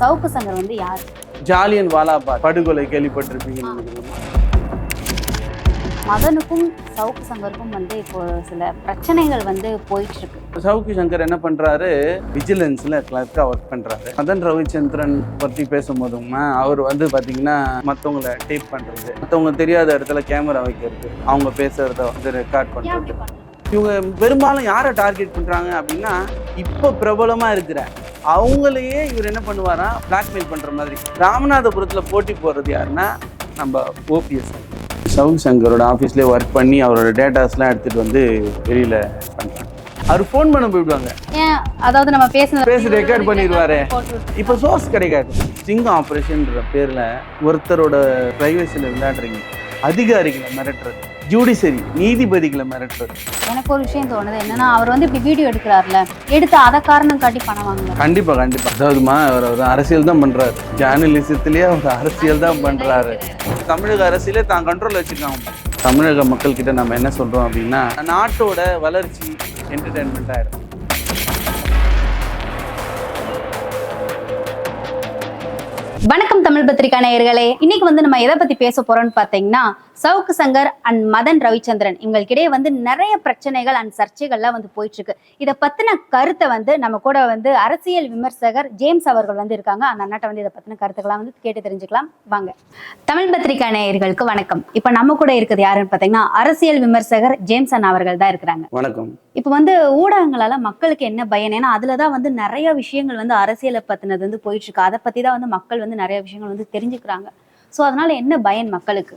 சவுக்கு சங்கர் வந்து யார்? ஜாலியன் வாலாபாத் படுகொலை கேள்விப்பட்டிருப்பீங்கன்னு நினைக்கிறேன் மதனுக்கும் சவுக்கு சங்கருக்கும் வந்து இப்போ சில பிரச்சனைகள் வந்து போயிட்டு இருக்கு சவுக்கு சங்கர் என்ன பண்றாரு? விஜிலன்ஸ்ல கிளர்க்கா ஒர்க் பண்றாரு. மதன் ரவிச்சந்திரன் பத்தி பேசும்போதுமா அவர் வந்து பாத்தீங்கன்னா மத்தவங்கள டேப் பண்றது மத்தவங்க தெரியாத இடத்துல கேமரா வைக்கிறது அவங்க பேசுறத வந்து ரெக்கார்ட் பண்றது? இவங்க பெரும்பாலும் யாரை டார்கெட் பண்றாங்க அப்படின்னா இப்போ பிரபலமா இருக்கிற அவங்களையே இவர் என்ன பண்ணுவாரா பிளாக்மெயில் பண்ற மாதிரி. ராமநாதபுரத்துல போட்டி போடுறது யாருன்னா நம்ம ஓபிஎஸ் சவுக் சங்கரோட ஆஃபீஸ்லேயே ஒர்க் பண்ணி அவரோட டேட்டாஸ்லாம் எடுத்துட்டு வந்து வெளியில பண்றாங்க. அவர் ஃபோன் பண்ண போயிடுவாங்க. அதாவது நம்ம பேசுனது பேசி ரெக்கார்ட் பண்ணிடுவாரு. இப்போ சோர்ஸ் கிடைக்காது. சிங்கம் ஆப்ரேஷன்ன்ற பேர்ல ஒருத்தரோட பிரைவசியில் விளையாடுறீங்க. அதிகாரிகளை மிரட்டுறது. ஜுடிஷரி நீதிபதிகளை மிரட்டுறது. எனக்கு ஒரு விஷயம் தோணுது. என்னன்னா அவர் வந்து இப்படி வீடியோ எடுக்கிறாருல எடுத்து அதை காரணம் காட்டி பணம் வாங்கல கண்டிப்பா கண்டிப்பா. அதாவதுமா அவர் ஒரு அரசியல் தான் பண்றாரு. ஜேர்னலிசத்திலேயே அவர் அரசியல் தான் பண்றாரு. தமிழக அரசியலே தான் கண்ட்ரோல் வச்சிருக்காங்க. தமிழக மக்கள் கிட்ட நம்ம என்ன சொல்றோம் அப்படின்னா நாட்டோட வளர்ச்சி என்டர்டைன்மெண்ட் ஆயிடும் வணக்கம் தமிழ் பத்திரிகா நேயர்களே. இன்னைக்கு வந்து நம்ம எதை பத்தி பேச போறோம்னு பாத்தீங்கன்னா சவுக்கு சங்கர் அண்ட் மதன் ரவிச்சந்திரன். இவங்களுக்கிடையே வந்து நிறைய பிரச்சனைகள் அண்ட் சர்ச்சைகள்லாம் வந்து போயிட்டு இருக்கு இதை பத்தின கருத்தை வந்து நம்ம கூட வந்து அரசியல் விமர்சகர் ஜேம்ஸ் அவர்கள் வந்து இருக்காங்க. அந்த அண்ணாட்ட வந்து இதை பத்தின கருத்துக்கெல்லாம் வந்து கேட்டு தெரிஞ்சுக்கலாம். வாங்க. தமிழ் பத்திரிகா நேயர்களுக்கு வணக்கம். இப்போ நம்ம கூட இருக்குது யாருன்னு பாத்தீங்கன்னா அரசியல் விமர்சகர் ஜேம்ஸ் அண்ணா அவர்கள் தான் இருக்கிறாங்க. வணக்கம். இப்போ வந்து ஊடகங்களால மக்களுக்கு என்ன பயன்? ஏன்னா அதுல தான் வந்து நிறைய விஷயங்கள் வந்து அரசியலை பத்தினது வந்து போயிட்டு இருக்கு அதை பத்தி தான் வந்து மக்கள் வந்து நிறைய விஷயங்கள் வந்து தெரிஞ்சுக்கிறாங்க. ஸோ அதனால என்ன பயன் மக்களுக்கு?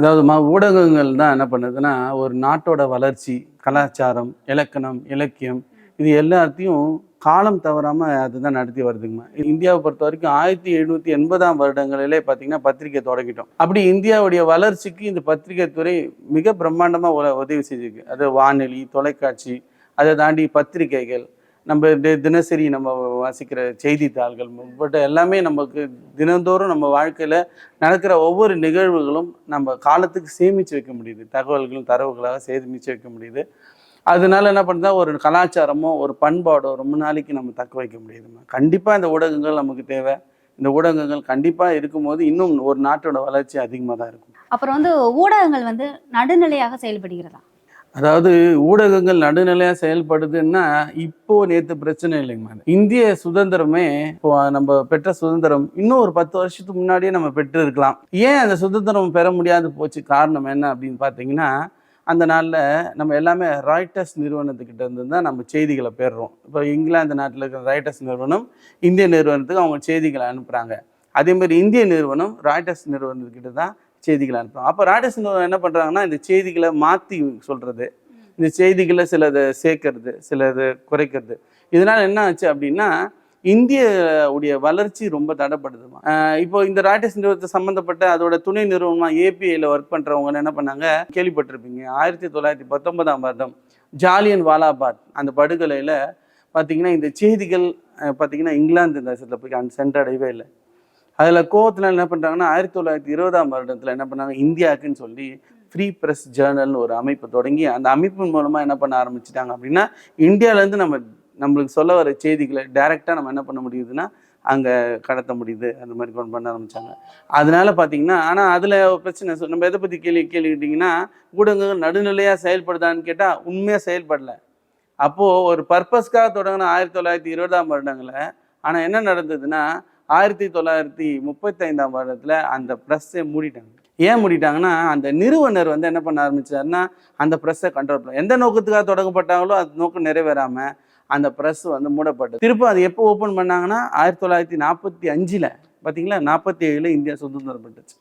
அதாவது மா ஊடகங்கள் தான் என்ன பண்ணுதுன்னா ஒரு நாட்டோட வளர்ச்சி கலாச்சாரம் இலக்கணம் இலக்கியம் இது எல்லாத்தையும் காலம் தவறாமல் அதுதான் நடத்தி வருதுங்கம்மா. இந்தியாவை பொறுத்த வரைக்கும் ஆயிரத்தி எழுநூற்றி எண்பதாம் வருடங்களிலே பார்த்தீங்கன்னா பத்திரிகை தொடங்கிட்டோம். அப்படி இந்தியாவுடைய வளர்ச்சிக்கு இந்த பத்திரிகை துறை மிக பிரம்மாண்டமாக உல- உதவி செஞ்சிருக்கு. அது வானொலி தொலைக்காட்சி அதை தாண்டி பத்திரிகைகள் நம்ம தினசரி நம்ம வாசிக்கிற செய்தித்தாள்கள் பட் எல்லாமே நமக்கு தினந்தோறும் நம்ம வாழ்க்கையில் நடக்கிற ஒவ்வொரு நிகழ்வுகளும் நம்ம காலத்துக்கு சேமித்து வைக்க முடியுது. தகவல்களும் தரவுகளாக சேமித்து வைக்க முடியுது. அதனால என்ன பண்ணுறா ஒரு கலாச்சாரமோ ஒரு பண்பாடோ ரொம்ப நாளைக்கு நம்ம தக்க வைக்க முடியுதுமா கண்டிப்பாக இந்த ஊடகங்கள் நமக்கு தேவை. இந்த ஊடகங்கள் கண்டிப்பாக இருக்கும்போது இன்னும் ஒரு நாட்டோட வளர்ச்சி அதிகமாக தான் இருக்கும். அப்புறம் வந்து ஊடகங்கள் வந்து நடுநிலையாக செயல்படுகிறதா? அதாவது ஊடகங்கள் நடுநிலையாக செயல்படுதுன்னா இப்போ நேற்று பிரச்சனை இல்லைங்கம்மா இந்திய சுதந்திரமே இப்போ நம்ம பெற்ற சுதந்திரம் இன்னும் ஒரு பத்து வருஷத்துக்கு முன்னாடியே நம்ம பெற்று இருக்கலாம் ஏன் அந்த சுதந்திரம் பெற முடியாது போச்சு? காரணம் என்ன அப்படின்னு பார்த்தீங்கன்னா அந்த நாளில் நம்ம எல்லாமே ராய்டர்ஸ் நிறுவனத்துக்கிட்ட இருந்து தான் நம்ம செய்திகளை பெறுறோம். இப்போ இங்கிலாந்து நாட்டில் இருக்கிற ராய்டர்ஸ் நிறுவனம் இந்திய நிறுவனத்துக்கு அவங்க செய்திகளை அனுப்புகிறாங்க அதே மாதிரி இந்திய நிறுவனம் ராய்டர்ஸ் நிறுவனத்துக்கிட்ட தான் செய்திகளை அனுப்புகிறோம் அப்போ ராய்டர்ஸ் என்ன பண்ணுறாங்கன்னா இந்த செய்திகளை மாற்றி சொல்கிறது இந்த செய்திகளை சிலதை சேர்க்கறது சிலதை குறைக்கிறது. இதனால் என்ன ஆச்சு அப்படின்னா இந்திய உடைய வளர்ச்சி ரொம்ப தடைப்படுதுமா இப்போ இந்த ராய்டர்ஸ் நிறுவனத்தை சம்மந்தப்பட்ட அதோட துணை நிறுவனமாக ஏபிஐயில் ஒர்க் பண்ணுறவங்க என்ன பண்ணாங்க? கேள்விப்பட்டிருப்பீங்க. ஆயிரத்தி தொள்ளாயிரத்தி பத்தொன்பதாம் வருடம் ஜாலியன் வாலாபாத் அந்த படுகொலையில் பார்த்தீங்கன்னா இந்த செய்திகள் பார்த்தீங்கன்னா இங்கிலாந்து தேசத்தில் போய் அந்த சென்றடையவே இல்லை. அதில் கோவத்தில் என்ன பண்ணுறாங்கன்னா ஆயிரத்தி தொள்ளாயிரத்தி இருபதாம் வருடத்தில் என்ன பண்ணாங்க? இந்தியாவுக்குன்னு சொல்லி ஃப்ரீ ப்ரெஸ் ஜேர்னல்னு ஒரு அமைப்பு தொடங்கி அந்த அமைப்பின் மூலமாக என்ன பண்ண ஆரம்பிச்சிட்டாங்க அப்படின்னா இந்தியாவிலேருந்து நம்ம நம்மளுக்கு சொல்ல வர செய்திகளை டைரெக்டாக நம்ம என்ன பண்ண முடியுதுன்னா அங்கே கடத்த முடியுது. அந்த மாதிரி கொண்டு பண்ண ஆரம்பிச்சாங்க. அதனால பார்த்தீங்கன்னா ஆனால் அதில் பிரச்சனை நம்ம எதை பற்றி கேள்வி கேள்விக்கிட்டிங்கன்னா ஊடகங்கள் நடுநிலையாக செயல்படுதான்னு கேட்டால் உண்மையாக செயல்படலை. அப்போது ஒரு பர்பஸ்க்காக தொடங்கின ஆயிரத்தி தொள்ளாயிரத்தி இருபதாம் வருடங்களில் ஆனால் என்ன நடந்ததுன்னா ஆயிரத்தி தொள்ளாயிரத்தி முப்பத்தைந்தாம் வருடத்தில் அந்த ப்ரெஸ்ஸை மூடிட்டாங்க. ஏன் மூடிட்டாங்கன்னா அந்த நிறுவனர் வந்து என்ன பண்ண ஆரம்பிச்சாருன்னா அந்த ப்ரெஸ்ஸை கண்ட்ரோல் பண்ண எந்த நோக்கத்துக்காக தொடங்கப்பட்டாங்களோ அது நோக்கம் நிறைவேறாமல் அந்த ப்ரெஸ் வந்து மூடப்பட்டது. திரும்ப அது எப்போ ஓப்பன் பண்ணாங்கன்னா ஆயிரத்தி தொள்ளாயிரத்தி நாற்பத்தி அஞ்சில். பார்த்தீங்களா நாற்பத்தி ஏழில் இந்தியா சுதந்திரம் பெற்றுச்சு.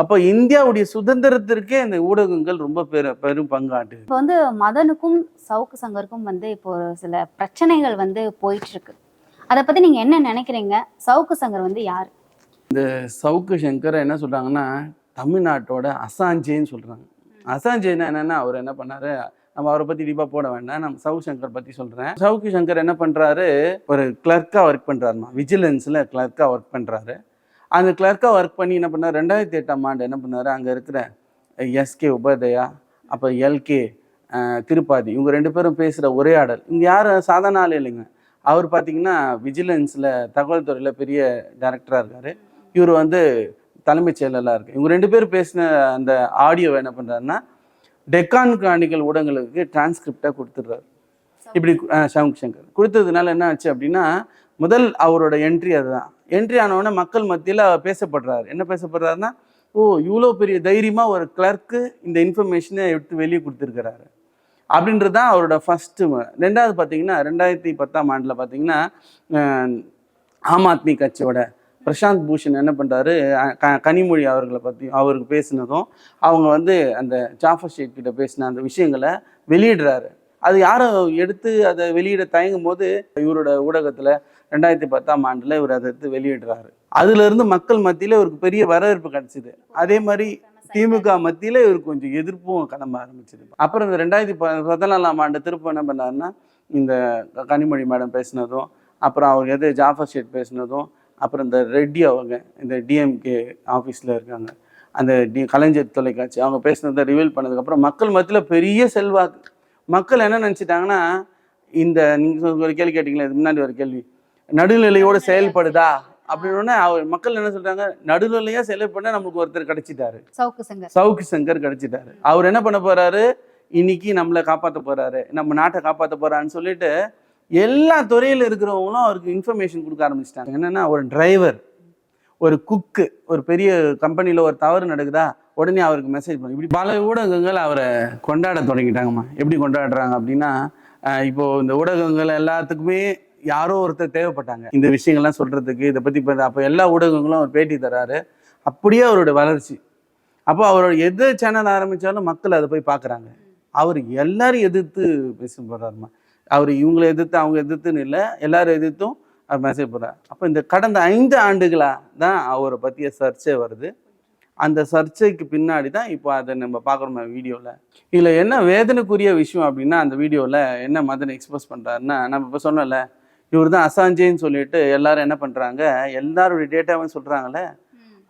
அப்போ இந்தியாவுடைய சுதந்திரத்திற்கே இந்த ஊடகங்கள் ரொம்ப பெரு பெரும் பங்காட்டு இப்போ வந்து மதனுக்கும் சவுக்கு சங்கருக்கும் வந்து இப்போ சில பிரச்சனைகள் வந்து போயிட்டு இருக்கு. அதை பத்தி நீங்க என்ன நினைக்கிறீங்க? சவுக்கு சங்கர் வந்து யார்? சவுக்கு சங்கர் என்ன சொல்றாங்கன்னா தமிழ்நாட்டோட அசாஞ்சேன்னு சொல்றாங்க. அசாஞ்சேன்னா என்னன்னா அவர் என்ன பண்ணாரு? நம்ம அவரை பத்தி டீப்பா போட வேண்டாம். நம்ம சவுக்கு சங்கர் பத்தி சொல்றேன். சவுக்கு சங்கர் என்ன பண்றாரு? ஒரு கிளர்க்கா ஒர்க் பண்றாருமா? விஜிலன்ஸ்ல கிளர்க்கா ஒர்க் பண்றாரு. அந்த கிளர்க்கா ஒர்க் பண்ணி என்ன பண்ணார்? ரெண்டாயிரத்தி எட்டாம் ஆண்டு என்ன பண்ணார்? அங்கே இருக்கிற எஸ்கே உபதயா அப்போ எல்கே திருப்பாதி இவங்க ரெண்டு பேரும் பேசுகிற உரையாடல் இவங்க யாரும் சாதாரண ஆள் இல்லைங்க. அவர் பார்த்தீங்கன்னா விஜிலன்ஸில் தகவல் துறையில் பெரிய டைரக்டராக இருக்கார். இவர் வந்து தலைமைச் செயலராக இருக்கு இவங்க ரெண்டு பேரும் பேசின அந்த ஆடியோவை என்ன பண்ணுறாருன்னா டெக்கான் கிரானிக்கல் ஊடகங்களுக்கு டிரான்ஸ்கிரிப்டாக கொடுத்துட்றாரு. இப்படி அஹ், சவுக் சங்கர் கொடுத்ததுனால என்ன ஆச்சு அப்படின்னா முதல் அவரோட என்ட்ரி அதுதான். என்ட்ரி ஆனவுடனே மக்கள் மத்தியில் பேசப்படுறாரு. என்ன பேசப்படுறாருன்னா ஓ இவ்வளோ பெரிய தைரியமாக ஒரு கிளர்க்கு இந்த இன்ஃபர்மேஷனை எடுத்து வெளியே கொடுத்துருக்கிறாரு. அப்படின்றது தான் அவரோட ஃபஸ்ட்டு ரெண்டாவது பார்த்தீங்கன்னா ரெண்டாயிரத்தி பத்தாம் ஆண்டில் பார்த்தீங்கன்னா ஆம் ஆத்மி கட்சியோட பிரசாந்த் பூஷன் என்ன பண்ணுறாரு க கனிமொழி அவர்களை பற்றி அவருக்கு பேசினதும் அவங்க வந்து அந்த ஜாஃபர் ஷேட் கிட்ட பேசின அந்த விஷயங்களை வெளியிடுறாரு. அது யாரும் எடுத்து அதை வெளியிட தயங்கும் போது இவரோட ஊடகத்தில் ரெண்டாயிரத்தி பத்தாம் ஆண்டில் இவர் அதை எடுத்து வெளியிடுறாரு. அதுலேருந்து மக்கள் மத்தியில் இவருக்கு பெரிய வரவேற்பு கிடச்சிது. அதே மாதிரி திமுக மத்தியில் இவருக்கு கொஞ்சம் எதிர்ப்பும் கிளம்ப ஆரம்பிச்சது அப்புறம் இந்த ரெண்டாயிரத்தி ப பதினாலாம் ஆண்டு திரும்ப என்ன பண்ணாருன்னா இந்த கனிமொழி மேடம் பேசினதும் அப்புறம் அவங்க எது ஜாஃபர் ஷேட் பேசினதும் அப்புறம் இந்த ரெட்டி அவங்க இந்த டிஎம்கே ஆஃபீஸில் இருக்காங்க. அந்த டி கலைஞர் தொலைக்காட்சி அவங்க பேசினதை ரிவீல் பண்ணதுக்கப்புறம் மக்கள் மத்தியில் பெரிய செல்வாக்கு. மக்கள் என்ன நினச்சிட்டாங்கன்னா இந்த நீங்கள் ஒரு கேள்வி கேட்டிங்களே முன்னாடி ஒரு கேள்வி. நடுநிலையோடு செயல்படுதா? அப்படின்னு அவர் மக்கள் என்ன சொல்றாங்க? நடுநிலையா செயல்பட நமக்கு ஒருத்தர் கிடைச்சிட்டாரு. சவுக்கு சங்கர். சவுக்கு சங்கர் கிடைச்சிட்டாரு. அவர் என்ன பண்ண போறாரு? இன்னைக்கு நம்மளை காப்பாற்ற போறாரு. நம்ம நாட்டை காப்பாற்ற போறான்னு சொல்லிட்டு எல்லா துறையில இருக்கிறவங்களும் அவருக்கு இன்ஃபர்மேஷன் கொடுக்க ஆரம்பிச்சிட்டாங்க. என்னன்னா ஒரு டிரைவர் ஒரு குக்கு ஒரு பெரிய கம்பெனியில் ஒரு தவறு நடக்குதா? உடனே அவருக்கு மெசேஜ் பண்ணி. இப்படி பல ஊடகங்கள் அவரை கொண்டாட தொடங்கிட்டாங்கம்மா. எப்படி கொண்டாடுறாங்க அப்படின்னா அஹ் இப்போ இந்த ஊடகங்கள் எல்லாத்துக்குமே யாரோ ஒருத்தர் தேவைப்பட்டாங்க. இந்த விஷயங்கள்லாம் சொல்கிறதுக்கு இதை பற்றி அப்போ எல்லா ஊடகங்களும் அவர் பேட்டி தராரு. அப்படியே அவரோட வளர்ச்சி. அப்போ அவரோட எது சேனல் ஆரம்பித்தாலும் மக்கள் அதை போய் பார்க்குறாங்க. அவர் எல்லாரும் எதிர்த்து பேச போகிறாருமா அவர் இவங்களை எதிர்த்து அவங்க எதிர்த்துன்னு இல்லை எல்லாரும் எதிர்த்தும் அவர் மெசேஜ் போடுறார். அப்போ இந்த கடந்த ஐந்து ஆண்டுகளாக தான் அவரை பற்றிய சர்ச்சை வருது. அந்த சர்ச்சைக்கு பின்னாடி தான் இப்போ அதை நம்ம பார்க்குறோம் வீடியோவில் இதில் என்ன வேதனைக்குரிய விஷயம் அப்படின்னா அந்த வீடியோவில் என்ன மதன் எக்ஸ்பிரஸ் பண்ணுறாருன்னா நம்ம இப்போ சொன்னோம்ல இவர் தான் அசாஞ்சேன்னு சொல்லிட்டு எல்லாரும் என்ன பண்ணுறாங்க எல்லாருடைய டேட்டாவும் சொல்கிறாங்களே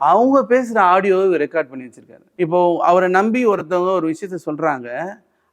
அவங்க பேசுகிற ஆடியோவை ரெக்கார்ட் பண்ணி வச்சிருக்காரு. இப்போ அவரை நம்பி ஒருத்தவங்க ஒரு விஷயத்த சொல்கிறாங்க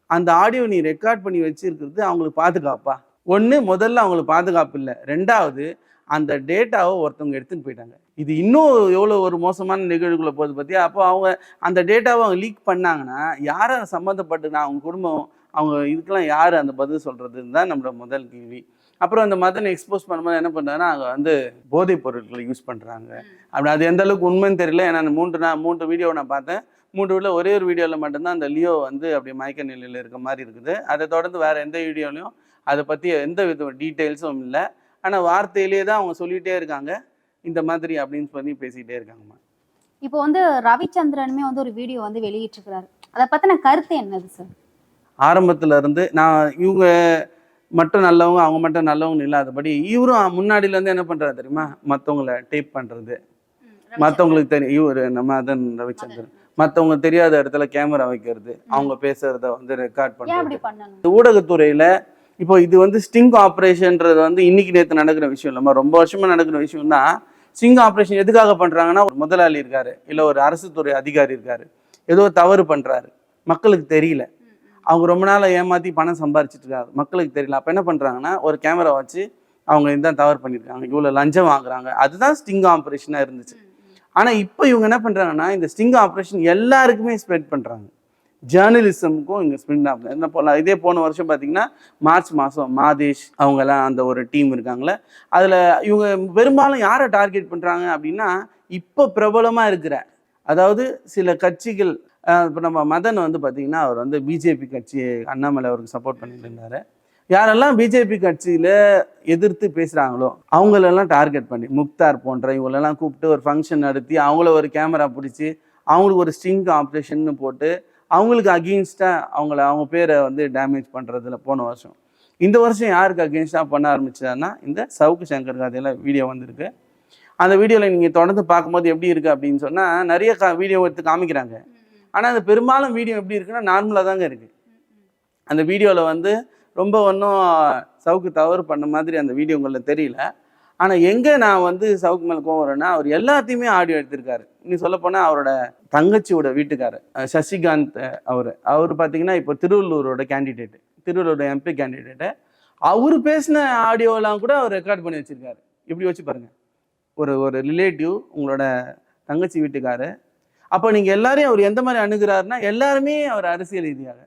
அந்த ஆடியோ நீ ரெக்கார்ட் பண்ணி வச்சிருக்கிறது அவங்களுக்கு பாதுகாப்பா? ஒன்று முதல்ல அவங்களுக்கு பாதுகாப்பு இல்லை. ரெண்டாவது அந்த டேட்டாவை ஒருத்தவங்க எடுத்துன்னு போயிட்டாங்க. இது இன்னும் எவ்வளோ ஒரு மோசமான நிகழ்வுகளை போகுது பற்றியா அப்போ அவங்க அந்த டேட்டாவை அவங்க லீக் பண்ணாங்கன்னா யாரை சம்மந்தப்பட்டுனா அவங்க குடும்பம் அவங்க இதுக்கெல்லாம் யார் அந்த பதில் சொல்கிறதுன்னு தான் நம்மளோட முதல் கேள்வி. அப்புறம் அந்த மதனை எக்ஸ்போஸ் பண்ணும்போது என்ன பண்ணுறாங்கன்னா அங்கே வந்து போதைப் பொருட்களை யூஸ் பண்ணுறாங்க அப்படி அது எந்த அளவுக்கு உண்மைன்னு தெரியல. ஏன்னா அந்த மூன்று நான் மூன்று வீடியோ நான் பார்த்தேன். மூன்று வீடியோ ஒரே ஒரு வீடியோவில் மட்டும்தான் அந்த லியோ வந்து அப்படி மயக்க நிலையில் இருக்க மாதிரி இருக்குது. அதை தொடர்ந்து வேறு எந்த வீடியோலையும் அதை பற்றி எந்த வித டீட்டெயில்ஸும் இல்லை. ஆனால் வார்த்தையிலேயே தான் அவங்க சொல்லிகிட்டே இருக்காங்க. இந்த மாதிரி அப்படின்னு சொல்லி பேசிக்கிட்டே இருக்காங்கம்மா. இப்போ வந்து ரவிச்சந்திரனுமே வந்து ஒரு வீடியோ வந்து வெளியிட்டிருக்கிறாரு. அதை பத்தின கருத்து என்னது சார் ஆரம்பத்துல இருந்து நான் இவங்க மட்டும் நல்லவங்க அவங்க மட்டும் நல்லவங்க இல்லாதபடி இவரும் முன்னாடில இருந்து என்ன பண்றாரு தெரியுமா? மற்றவங்கள டேப் பண்றது. மற்றவங்களுக்கு தெரியும் இவர் நம்ம அதன் ரவிச்சந்திரன். மற்றவங்க தெரியாத இடத்துல கேமரா வைக்கிறது அவங்க பேசுறத வந்து ரெக்கார்ட் இந்த ஊடகத்துறையில இப்போ இது வந்து ஸ்டிங் ஆப்ரேஷன்ன்றது வந்து இன்னைக்கு நேற்று நடக்கிற விஷயம் இல்லைம்மா. ரொம்ப வருஷமா நடக்கிற விஷயம் தான். ஸ்டிங் ஆப்ரேஷன் எதுக்காக பண்றாங்கன்னா ஒரு முதலாளி இருக்காரு இல்ல ஒரு அரசு துறை அதிகாரி இருக்காரு. ஏதோ தவறு பண்றாரு. மக்களுக்கு தெரியல. அவங்க ரொம்ப நாளா ஏமாத்தி பணம் சம்பாரிச்சிட்டு இருக்காங்க. மக்களுக்கு தெரியல. அப்ப என்ன பண்றாங்கன்னா ஒரு கேமரா வச்சு அவங்க இதான் தவறு பண்ணியிருக்காங்க இவ்வளவு லஞ்சம் வாங்குறாங்க. அதுதான் ஸ்டிங் ஆப்ரேஷனா இருந்துச்சு. ஆனா இப்போ இவங்க என்ன பண்றாங்கன்னா இந்த ஸ்டிங் ஆப்ரேஷன் எல்லாருக்குமே ஸ்ப்ரெட் பண்றாங்க. ஜேர்னலிசமுக்கும் இங்கே ஸ்ப்ரெட் ஆகுது என்ன போகலாம் இதே போன வருஷம் பார்த்தீங்கன்னா மார்ச் மாதம் மாதேஷ் அவங்கெல்லாம் அந்த ஒரு டீம் இருக்காங்களே அதில் இவங்க பெரும்பாலும் யாரை டார்கெட் பண்ணுறாங்க அப்படின்னா இப்போ பிரபலமாக இருக்கிற அதாவது சில கட்சிகள் இப்போ நம்ம மதன் வந்து பார்த்தீங்கன்னா அவர் வந்து பிஜேபி கட்சி அண்ணாமலை அவருக்கு சப்போர்ட் பண்ணிட்டு இருந்தார் யாரெல்லாம் பிஜேபி கட்சியில் எதிர்த்து பேசுகிறாங்களோ அவங்களெல்லாம் டார்கெட் பண்ணி முக்தார் போன்ற இவங்களெல்லாம் கூப்பிட்டு ஒரு ஃபங்க்ஷன் நடத்தி அவங்கள ஒரு கேமரா பிடிச்சி அவங்களுக்கு ஒரு ஸ்டிங் ஆப்ரேஷன் போட்டு அவங்களுக்கு அகெயின்ஸ்டாக அவங்கள அவங்க பேரை வந்து டேமேஜ் பண்ணுறதுல போன வருஷம். இந்த வருஷம் யாருக்கு அகெயின்ஸ்டாக பண்ண ஆரம்பிச்சதுன்னா இந்த சவுக்கு சங்கர் கதையில் வீடியோ வந்திருக்கு. அந்த வீடியோவில் நீங்கள் தொடர்ந்து பார்க்கும்போது எப்படி இருக்குது அப்படின்னு சொன்னால் நிறைய கா வீடியோ எடுத்து காமிக்கிறாங்க. ஆனால் அந்த பெரும்பாலும் வீடியோ எப்படி இருக்குன்னா நார்மலாக தாங்க இருக்குது அந்த வீடியோவில் வந்து ரொம்ப ஒன்றும் சவுக்கு தவறு பண்ண மாதிரி அந்த வீடியோ வீடியோங்களில் தெரியல. ஆனால் எங்கே நான் வந்து சவுக்கு மேலே கோவம் வரேன்னா அவர் எல்லாத்தையுமே ஆடியோ எடுத்திருக்காரு. இன்னும் சொல்லப்போனால் அவரோட தங்கச்சியோட வீட்டுக்காரர் சசிகாந்த் அவர். அவர் பார்த்தீங்கன்னா இப்போ திருவள்ளூரோட கேண்டிடேட்டு திருவள்ளூரோட எம்பி கேண்டிடேட்டு அவர் பேசின ஆடியோலாம் கூட அவர் ரெக்கார்ட் பண்ணி வச்சுருக்காரு. இப்படி வச்சு பாருங்கள் ஒரு ஒரு ரிலேட்டிவ் உங்களோட தங்கச்சி வீட்டுக்காரு. அப்போ நீங்கள் எல்லாரையும் அவர் எந்த மாதிரி அணுகிறாருன்னா எல்லாருமே அவர் அரசியல் ரீதியாக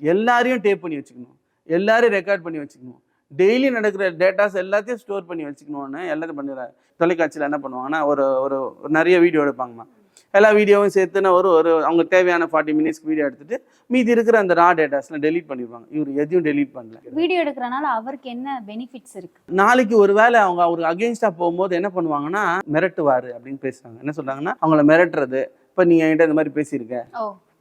எல்லாரையும் டேப் பண்ணி வச்சுக்கணும். எல்லாரையும் ரெக்கார்ட் பண்ணி வச்சுக்கணும். டெய்லி நடக்கிற டேட்டாஸ் எல்லாத்தையும் ஸ்டோர் பண்ணி வச்சுக்கணும்னு எல்லாத்தையும் பண்ணுறாரு தொலைக்காட்சியில் என்ன பண்ணுவாங்கன்னா ஒரு ஒரு ஒரு நிறைய வீடியோ எடுப்பாங்கம்மா. எல்லா வீடியோவும் சேர்த்துனா ஒரு ஒரு அவங்க தேவையான ஃபார்ட்டி மினிட்ஸ்க்கு வீடியோ எடுத்துட்டு மீதி இருக்கிற அந்த ரா டேட்டாஸ்லாம் டெலீட் பண்ணிடுவாங்க. இவர் எதையும் டெலீட் பண்ணல. வீடியோ எடுக்கிறனால அவருக்கு என்ன பெனிஃபிட்ஸ் இருக்கு? நாளைக்கு ஒருவேளை அவங்க அவருக்கு அகேன்ஸ்டா போகும்போது என்ன பண்ணுவாங்கன்னா மிரட்டுவாரு அப்படின்னு பேசுறாங்க. என்ன சொல்றாங்கன்னா அவங்கள மிரட்டுறது இப்போ நீ என்கிட்ட இந்த மாதிரி பேசியிருக்க.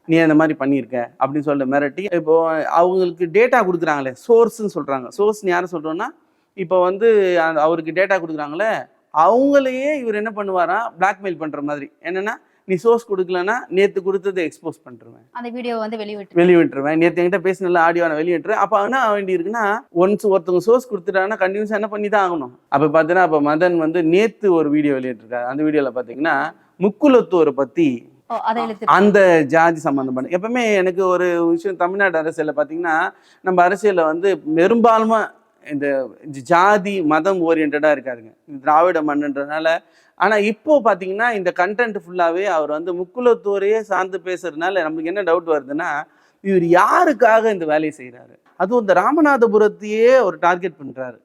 நீ இந்த மாதிரி பண்ணியிருக்க. அப்படின்னு சொல்லிட்டு மிரட்டி இப்போ அவங்களுக்கு டேட்டா கொடுக்குறாங்களே சோர்ஸ்ன்னு சொல்றாங்க. சோர்ஸ் யாரும் சொல்றோம்னா இப்போ வந்து அந்த அவருக்கு டேட்டா கொடுக்குறாங்களே அவங்களையே இவர் என்ன பண்ணுவாரா? பிளாக்மெயில் பண்ற மாதிரி. என்னன்னா நீ சோர்ஸ் கொடுக்கலன்னா நேத்து கொடுத்ததை எக்ஸ்போஸ் பண்ணிருவேன் அந்த வீடியோ வந்து வெளிவிட்டு வெளியிட்டுருவேன். நேற்று என்கிட்ட பேசின ஆடியோ நான் வெளியிட்டுறேன் அப்போ என்ன வேண்டி இருக்குன்னா ஒன்ஸ் ஒருத்தவங்க சோர்ஸ் கொடுத்துட்டாங்கன்னா கண்டினியூஸாக என்ன பண்ணி தான் ஆகணும்? அப்போ பார்த்தீங்கன்னா அப்போ மதன் வந்து நேத்து ஒரு வீடியோ வெளியிட்டிருக்காரு. அந்த வீடியோவில் பார்த்தீங்கன்னா முக்குலத்தூரை இழுத்து அந்த ஜாதி சம்பந்தப்பட்ட எப்பவுமே எனக்கு ஒரு விஷயம் தமிழ்நாடு அரசியலில் பார்த்தீங்கன்னா நம்ம அரசியலில் வந்து பெரும்பாலுமா இந்த ஜாதி மதம் ஓரியன்டாக இருக்காருங்க. இந்த திராவிட மண்ணுன்றதுனால ஆனால் இப்போ பார்த்தீங்கன்னா இந்த கண்டென்ட் ஃபுல்லாகவே அவர் வந்து முக்குலத்தோரையே சார்ந்து பேசுறதுனால நம்மளுக்கு என்ன டவுட் வருதுன்னா இவர் யாருக்காக இந்த வேலையை செய்கிறாரு அதுவும் இந்த ராமநாதபுரத்தையே ஒரு டார்கெட் பண்ணுறாரு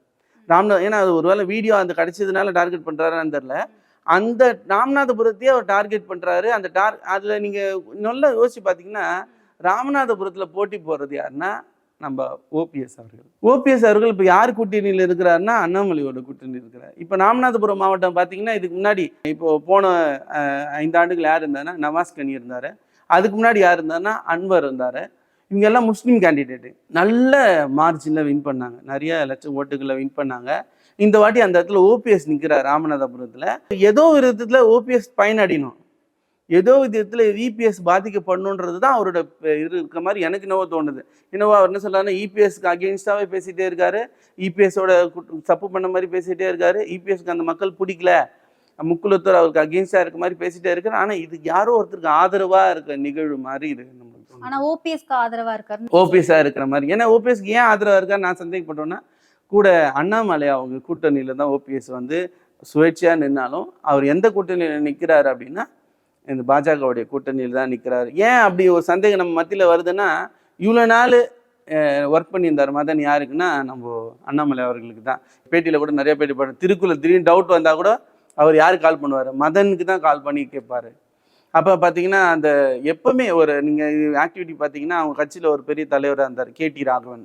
ராம்நாத் ஏன்னா அது ஒருவேளை வீடியோ அந்த கிடைச்சதுனால டார்கெட் பண்ணுறாருன்னு தெரில அந்த ராமநாதபுரத்தையே அவர் டார்கெட் பண்ணுறாரு அந்த டார் அதில் நீங்கள் நல்லா யோசிச்சு பார்த்தீங்கன்னா ராமநாதபுரத்தில் போட்டி போடுறது யாருன்னா நம்ம ஓபிஎஸ் அவர்கள். ஓபிஎஸ் அவர்கள் இப்போ யார் கூட்டணியில் இருக்கிறாருன்னா அண்ணாமலையோட கூட்டணியில் இருக்கிறார். இப்போ ராமநாதபுரம் மாவட்டம் பார்த்தீங்கன்னா இதுக்கு முன்னாடி இப்போ போன ஐந்து ஆண்டுகள் யார் இருந்தாருன்னா நவாஸ் கனி இருந்தார். அதுக்கு முன்னாடி யார் இருந்தாருன்னா அன்வர் இருந்தார். இவங்க எல்லாம் முஸ்லீம் கேண்டிடேட்டு நல்ல மார்ஜினில் வின் பண்ணாங்க. நிறைய லட்சம் ஓட்டுகளில் வின் பண்ணாங்க. இந்த வாட்டி அந்த இடத்துல ஓபிஎஸ் நிற்கிறார் ராமநாதபுரத்தில். ஏதோ ஒரு விதத்தில் ஓபிஎஸ் பயனடையணும். ஏதோ விதத்தில் இபிஎஸ் பாதிக்கப்படணுன்றது தான் அவரோட இது இருக்க மாதிரி எனக்கு என்னவோ தோணுது. என்னவோ அவர் என்ன சொல்றாருன்னா இபிஎஸ்க்கு அகேன்ஸ்டாகவே பேசிகிட்டே இருக்காரு. இபிஎஸோட தப்பு பண்ண மாதிரி பேசிகிட்டே இருக்காரு. இபிஎஸ்க்கு அந்த மக்கள் பிடிக்கல. முக்குலத்தூர் அவருக்கு அகேன்ஸ்டாக இருக்க மாதிரி பேசிட்டே இருக்காரு. ஆனால் இது யாரோ ஒருத்தருக்கு ஆதரவாக இருக்க நிகழ்வு மாதிரி இது நம்மளுக்கு தோணுது. ஆனா ஓபிஎஸ்க்கு ஆதரவா இருக்காரு. ஓபிஎஸ்ஸாக இருக்கிற மாதிரி. ஏன்னா ஓபிஎஸ்க்கு ஏன் ஆதரவாக இருக்கா நான் சந்தேகப்பட்டோன்னா கூட அண்ணாமலை அவங்க கூட்டணியில் தான் ஓபிஎஸ் வந்து சுயேட்சையாக நின்னாலும் அவர் எந்த கூட்டணியில் நிற்கிறாரு அப்படின்னா இந்த பாஜகவுடைய கூட்டணியில் தான் நிற்கிறாரு ஏன் அப்படி ஒரு சந்தேகம் நம்ம மத்தியில் வருதுன்னா இவ்வளோ நாள் ஒர்க் பண்ணியிருந்தார் மதன் யாருக்குன்னா நம்ம அண்ணாமலை அவர்களுக்கு தான். பேட்டியில் கூட நிறைய பேட்டி பாடு திருக்குறள் திடீர்னு டவுட் வந்தால் கூட அவர் யாருக்கு கால் பண்ணுவார்? மதனுக்கு தான் கால் பண்ணி கேட்பார். அப்போ பார்த்தீங்கன்னா அந்த எப்பவுமே ஒரு நீங்கள் ஆக்டிவிட்டி பார்த்தீங்கன்னா அவங்க கட்சியில் ஒரு பெரிய தலைவராக இருந்தார் கேடி ராகவன்.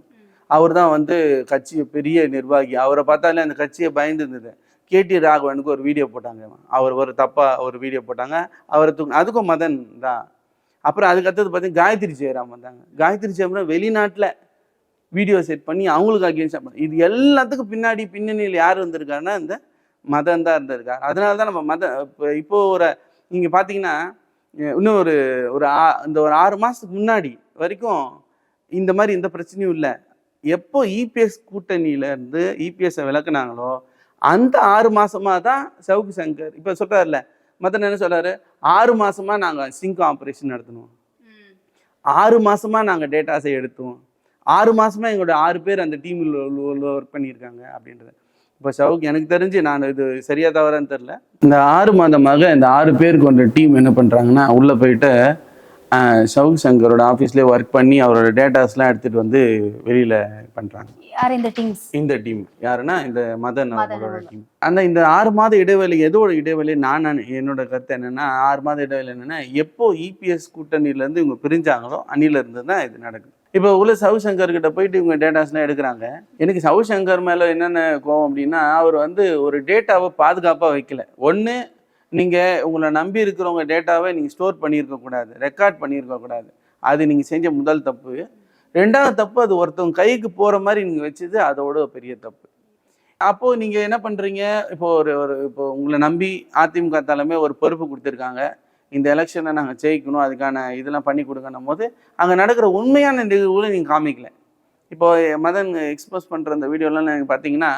அவர் தான் வந்து கட்சி பெரிய நிர்வாகி. அவரை பார்த்தாலே அந்த கட்சியை பயந்துருந்தது. கேடி ராகவனுக்கு ஒரு வீடியோ போட்டாங்க. அவர் ஒரு தப்பாக ஒரு வீடியோ போட்டாங்க. அவரை தூங்க அதுக்கும் மதன் தான். அப்புறம் அதுக்கு அடுத்தது பார்த்தீங்கன்னா காயத்ரி ஜெயராம் வந்தாங்க. காயத்ரி ஜெயராம் வெளிநாட்டில் வீடியோ செட் பண்ணி அவங்களுக்கு அகேன்ஸ்டாக இது எல்லாத்துக்கும் பின்னாடி பின்னணியில் யார் வந்திருக்காருன்னா இந்த மதம் தான் இருந்திருக்கார். அதனால தான் நம்ம மத இப்போ இப்போ ஒரு நீங்கள் பார்த்தீங்கன்னா இன்னும் ஒரு ஒரு ஆ- இந்த ஒரு ஆறு மாதத்துக்கு முன்னாடி வரைக்கும் இந்த மாதிரி எந்த பிரச்சனையும் இல்லை. எப்போ இபிஎஸ் கூட்டணியிலேருந்து இபிஎஸ்ஸை விளக்குனாங்களோ அந்த ஆறு மாசமா தான் சவுக்கு சங்கர் இப்போ சொல்றாருல மதன் என்ன சொல்றாரு? ஆறு மாசமா நாங்க சிங்க் ஆப்ரேஷன் நடத்தணும் ஆறு மாசமா நாங்க டேட்டாஸை எடுத்தோம். ஆறு மாசமா எங்களோட ஆறு பேர் அந்த டீமில் ஒர்க் பண்ணியிருக்காங்க அப்படின்றது. இப்போ சவுக் எனக்கு தெரிஞ்சு நான் இது சரியா தவறான்னு தெரில இந்த ஆறு மாதமாக இந்த ஆறு பேர் கொண்ட டீம் என்ன பண்றாங்கன்னா உள்ள போயிட்டு சவுக் சங்கரோட ஆஃபீஸ்லேயே ஒர்க் பண்ணி அவரோட டேட்டாஸ்லாம் எடுத்துட்டு வந்து வெளியில பண்றாங்க. யார் இந்த டீம்ஸ் இந்த டீம் யாருன்னா இந்த மதன் அவங்களோட. டீம் அந்த இந்த ஆறு மாத இடைவெளி எதோட இடைவெளி நான் என்னோட கருத்து என்னன்னா ஆறு மாத இடைவெளி என்னன்னா எப்போ இபிஎஸ் கூட்டணியில இருந்து இவங்க பிரிஞ்சாங்களோ அணில இருந்து தான் இது நடக்குது. இப்போ உள்ள சவுசங்கர் கிட்ட போயிட்டு இவங்க டேட்டாஸ்லாம் எடுக்கிறாங்க. எனக்கு சவுசங்கர் மேல என்னென்ன கோவம் அப்படின்னா அவர் வந்து ஒரு டேட்டாவை பாதுகாப்பா வைக்கல. ஒண்ணு நீங்கள் உங்களை நம்பி இருக்கிறவங்க டேட்டாவை நீங்கள் ஸ்டோர் பண்ணியிருக்க கூடாது ரெக்கார்ட் பண்ணியிருக்க கூடாது. அது நீங்கள் செஞ்ச முதல் தப்பு. ரெண்டாவது தப்பு அது ஒருத்தவங்க கைக்கு போகிற மாதிரி நீங்கள் வச்சது அதோட பெரிய தப்பு. அப்போது நீங்கள் என்ன பண்ணுறீங்க இப்போ ஒரு ஒரு இப்போ உங்களை நம்பி அதிமுக தலைமை ஒரு பொறுப்பு கொடுத்துருக்காங்க. இந்த எலெக்ஷனை நாங்கள் ஜெயிக்கணும் அதுக்கான இதெல்லாம் பண்ணி கொடுக்கணும் போது அங்கே நடக்கிற உண்மையான நிகழ்வுகளை நீங்கள் காமிக்கல. இப்போ மதன் எக்ஸ்போஸ் பண்ணுற அந்த வீடியோலாம் நீங்கள் பார்த்தீங்கன்னா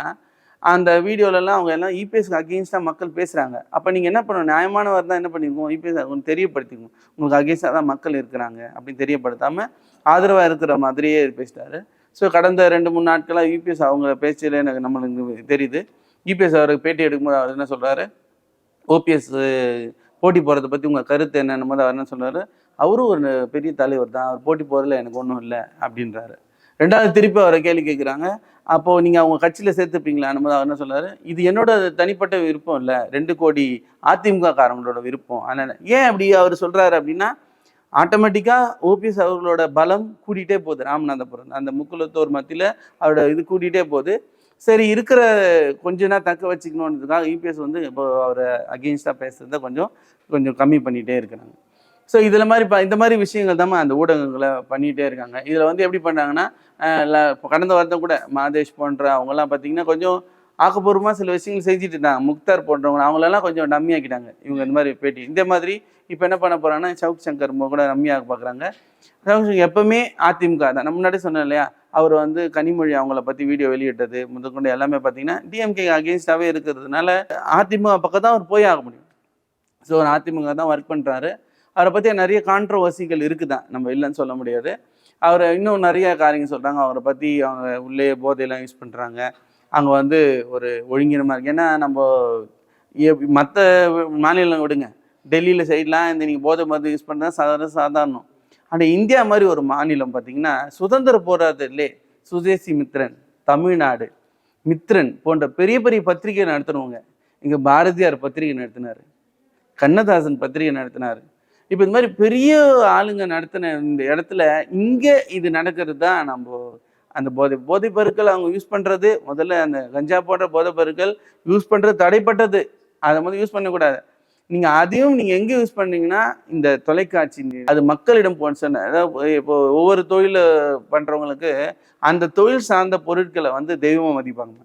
அந்த வீடியோலலாம் அவங்க எல்லாம் இபிஎஸ்க்கு அகெயின்ஸ்டாக மக்கள் பேசுகிறாங்க அப்போ நீங்கள் என்ன பண்ணணும்? நியாயமானவர் தான் என்ன பண்ணிருக்கோம் இபிஎஸ் உங்களுக்கு தெரியப்படுத்திக்கணும். உங்களுக்கு அகெயின்ஸ்டாக தான் மக்கள் இருக்கிறாங்க அப்படின்னு தெரியப்படுத்தாமல் ஆதரவாக இருக்கிற மாதிரியே பேசிட்டாரு. ஸோ கடந்த ரெண்டு மூணு நாட்களாக யூபிஎஸ் அவங்க பேச்சில் எனக்கு நம்மளுக்கு தெரியுது. யூபிஎஸ் அவருக்கு பேட்டி எடுக்கும்போது அவர் என்ன சொல்கிறாரு ஓபிஎஸ் போட்டி போகிறத பற்றி உங்கள் கருத்து என்னன்னு போது அவர் என்ன சொல்கிறாரு அவரும் ஒரு பெரிய தலைவர் தான். அவர் போட்டி போகிறதுல எனக்கு ஒன்றும் இல்லை அப்படின்றாரு. ரெண்டாவது திருப்பி அவரை கேள்வி கேட்குறாங்க அப்போது நீங்கள் அவங்க கட்சியில் சேர்த்துப்பீங்களா? போது அவர் என்ன சொல்கிறாரு இது என்னோட தனிப்பட்ட விருப்பம் இல்லை. ரெண்டு கோடி அதிமுக காரங்களோட விருப்பம். அதனால் ஏன் அப்படி அவர் சொல்கிறாரு அப்படின்னா ஆட்டோமேட்டிக்காக ஓபிஎஸ் அவர்களோட பலம் கூட்டிகிட்டே போகுது. ராமநாதபுரம் அந்த முக்குலத்தோர் மத்தியில் அவரோட இது கூட்டிகிட்டே போகுது. சரி இருக்கிற கொஞ்ச நேரம் தக்க வச்சுக்கணுன்றதுக்காக யூபிஎஸ் வந்து இப்போ அவரை அகெயின்ஸ்டாக பேசுகிறத கொஞ்சம் கொஞ்சம் கம்மி பண்ணிகிட்டே இருக்கிறாங்க. ஸோ இதில் மாதிரி ப- இந்த மாதிரி விஷயங்கள் தான் அந்த ஊடகங்களை பண்ணிகிட்டே இருக்காங்க. இதில் வந்து எப்படி பண்ணுறாங்கன்னா இப்போ கடந்த வாரத்தை கூட மாதேஷ் போன்ற அவங்கெல்லாம் பார்த்தீங்கன்னா கொஞ்சம் ஆக்கப்பூர்வமாக சில விஷயங்கள் செஞ்சுட்டு இருந்தாங்க. முக்தார் போன்றவங்க அவங்களெல்லாம் கொஞ்சம் டம்மியாக்கிட்டாங்க இவங்க இந்த மாதிரி பேட்டி. இந்த மாதிரி இப்போ என்ன பண்ண போகிறாங்கன்னா சவுக் சங்கர் கூட நம்மியாக பார்க்குறாங்க சவுக் சங்கர் எப்பவுமே அதிமுக தான். நம்ம முன்னாடி சொன்னேன் இல்லையா? அவர் வந்து கனிமொழி அவங்கள பற்றி வீடியோ வெளியிட்டது முதற்கொண்டு எல்லாமே பார்த்தீங்கன்னா டிஎம்கே அகேன்ஸ்டாகவே இருக்கிறதுனால அதிமுக பக்கம் தான் அவர் போய் ஆக முடியும். ஸோ அதிமுக தான் ஒர்க் பண்ணுறாரு அவரை பற்றி நிறைய கான்ட்ரவர்சிகள் இருக்குதான். நம்ம இல்லைன்னு சொல்ல முடியாது. அவர் இன்னும் நிறைய காரியங்கள் சொல்கிறாங்க அவரை பற்றி அவங்க உள்ளே போதையெல்லாம் யூஸ் பண்ணுறாங்க அங்கே வந்து ஒரு ஒழுங்கினமாக இருக்குது ஏன்னா நம்ம மற்ற மாநிலம் விடுங்க. டெல்லியில் சைட்லாம் இந்த நீங்கள் போதை மருந்து யூஸ் பண்ணுறது சாதாரண சாதாரணம். ஆனால் இந்தியா மாதிரி ஒரு மாநிலம் பார்த்தீங்கன்னா சுதந்திர போராட்டத்திலே சுதேசி மித்ரன் தமிழ்நாடு மித்ரன் போன்ற பெரிய பெரிய பத்திரிகை நடத்தினவங்க. இங்கே பாரதியார் பத்திரிகை நடத்தினார். கண்ணதாசன் பத்திரிகை நடத்தினார். இப்போ இந்த மாதிரி பெரிய ஆளுங்க நடத்தின இந்த இடத்துல இங்கே இது நடக்கிறது தான் நம்ம அந்த போதை போதைப் பொருட்கள் அவங்க யூஸ் பண்ணுறது முதல்ல அந்த கஞ்சா போன்ற போதைப் பொருட்கள் யூஸ் பண்ணுறது தடைப்பட்டது. அதை வந்து யூஸ் பண்ணக்கூடாது. நீங்கள் அதையும் நீங்கள் எங்கே யூஸ் பண்ணீங்கன்னா இந்த தொலைக்காட்சி அது மக்களிடம் போன சொன்ன அதாவது இப்போ ஒவ்வொரு தொழில் பண்ணுறவங்களுக்கு அந்த தொழில் சார்ந்த பொருட்களை வந்து தெய்வமாக மதிப்பாங்க.